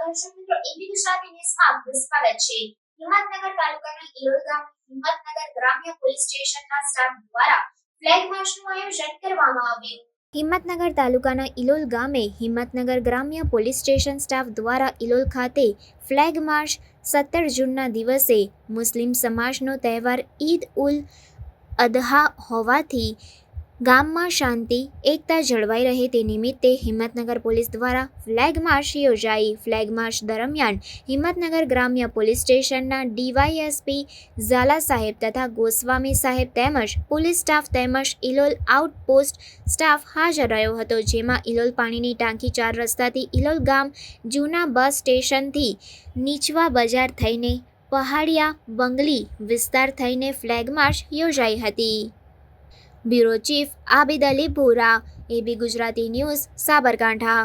દર્શક મિત્રો એબી ગુજરાતી ન્યૂઝમાં આપનું છે. હિંમતનગર તાલુકાના ઇલોલ ગામ હિંમતનગર ગ્રામ્ય પોલીસ સ્ટેશનના સ્ટાફ દ્વારા ફ્લેગ માર્ચનું આયોજન કરવામાં આવ્યું. હિંમતનગર તાલુકાના ઇલોલ ગામે હિંમતનગર ગ્રામ્ય પોલીસ સ્ટેશન સ્ટાફ દ્વારા ઇલોલ ખાતે ફ્લેગ માર્ચ સત્તર જૂનના દિવસે મુસ્લિમ સમાજનો તહેવાર ઈદ ઉલ અદહા હોવાથી ગામમાં શાંતિ, એકતા જળવાઈ રહે તે નિમિત્તે હિંમતનગર પોલીસ દ્વારા ફ્લેગ માર્ચ યોજાઈ. ફ્લેગ માર્ચ દરમિયાન હિંમતનગર ગ્રામ્ય પોલીસ સ્ટેશનના ડીવાયએસપી ઝાલા સાહેબ તથા ગોસ્વામી સાહેબ તેમજ પોલીસ સ્ટાફ તેમજ ઇલોલ આઉટપોસ્ટ સ્ટાફ હાજર રહ્યો હતો, જેમાં ઇલોલ પાણીની ટાંકી ચાર રસ્તાથી ઇલોલ ગામ જૂના બસ સ્ટેશનથી નીચવા બજાર થઈને પહાડિયા બંગલી વિસ્તાર થઈને ફ્લેગ માર્ચ યોજાઈ હતી. Bureau chief Abid Ali Bhora AB Gujarati news Sabarkantha.